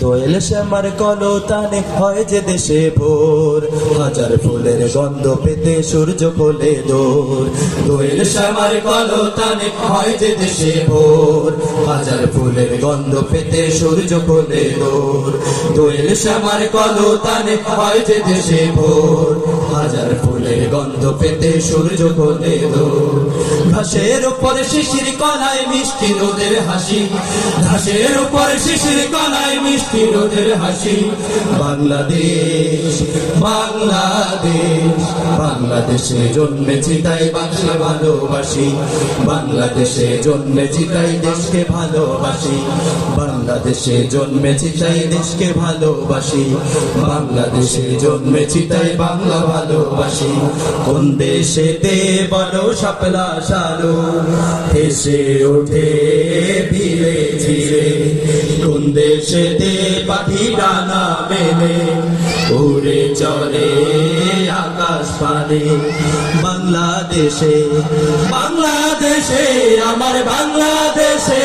দোয়েল শ্যামার কলতানে হয় যে দেশে ভোর। হাজার ফুলের গন্ধ পেতে সূর্য কোলে দোর। দোয়েল শ্যামার কলতানে হয় যে দেশে ভোর। হাজার ফুলের গন্ধ পেতে সূর্য কোলে দোর। দোয়েল শ্যামার কলতানে হয় যে দেশে ভোর। হাজার ফুলের গন্ধ পেতে সূর্য কোলে ঘাসের উপরে শিশির কলায় মিষ্টি রোদের হাসি। ঘাসের উপরে শিশির কলায় মিষ্টি রোদের হাসি। বাংলাদেশ বাংলাদেশ, বাংলাদেশে জন্মেছি তাই বাংলা ভালোবাসি। বাংলাদেশে জন্মেছি তাই দেশকে ভালোবাসি। বাংলাদেশে জন্মেছি তাই দেশকে ভালোবাসি। বাংলাদেশে জন্মেছি তাই বাংলা ভালোবাসি। কোন দেশেতে বড় সাপলা সারো এসে ওঠে ধীরে ধীরে। কোন দেশে দেশেতে পাখি ডানা মেলে? উড়ে চলে আকাশ পানে। বাংলাদেশে বাংলাদেশে, আমার বাংলাদেশে।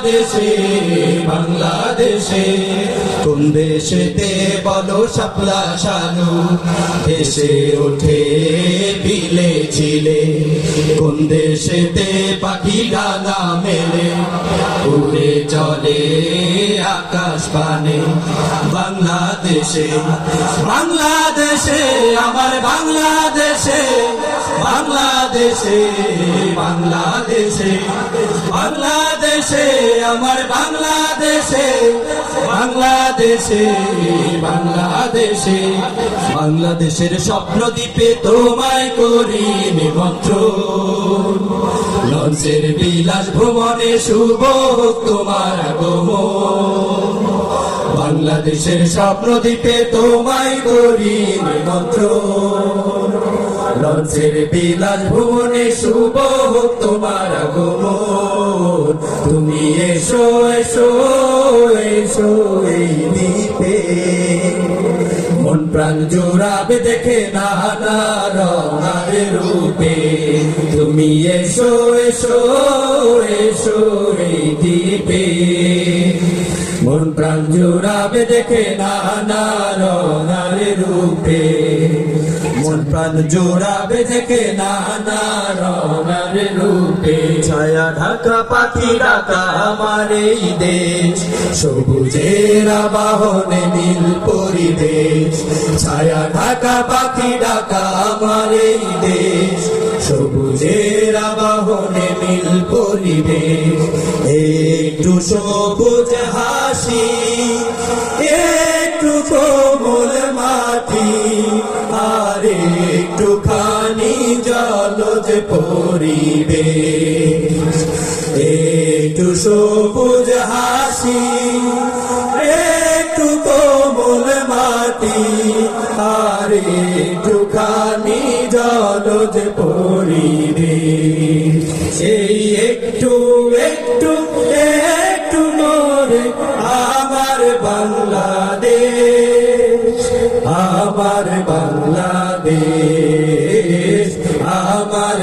বাংলাদেশে বাংলাদেশে। কোন দেশেতে বলো শাপলা শানু? এসে ওঠে বিলে ছিলে কোন দেশেতে পাখি ডানা মেলে? উড়ে চলে আকাশ পানে। বাংলাদেশে বাংলাদেশে, আমার বাংলাদেশে বাংলাদেশে বাংলাদেশে বাংলাদেশে। আমার বাংলাদেশে বাংলাদেশে বাংলাদেশে, বাংলাদেশের স্বপ্ন দ্বীপে তোমায় করি নিমন্ত্রণ। লঞ্চের বিলাস ভ্রমণে শুভ তোমার আগমন। বাংলাদেশের স্বপ্ন দ্বীপে তোমায় করি নিমন্ত্রণ। লঞ্চের বিলাস ভুবনে শুভ তোমার আগমন। তুমি এসো এসো এসো এই দ্বীপে। মন প্রাণ জোড়াবে দেখে নানা রঙার রূপে। তুমি এসো এসো এসো এই দ্বীপে। মন প্রাণ জোড়াবে দেখে নানা রঙার রূপে। মন প্রাণ জোড়াবে দেখে নানা রঙার রূপে। ছায়া ঢাকা, পাখি ডাকা আমার এই দেশ। সবুজের বাহনে নীল পরিবেশ। ছায়া ঢাকা, পাখি ডাকা আমার এই দেশ। সবুজের বাহনে নীল পরিবেশ। একটু সবুজ হাসি, একটু কোমল মাটি। পরিবেশ একটু সবুজ হাসি, একটু কোমল মাটি, আর একটু খানি জলজ পরিবেশ সেই একটু একটু একটু মোরে আমার বাংলাদেশ আমার বাংলাদেশ।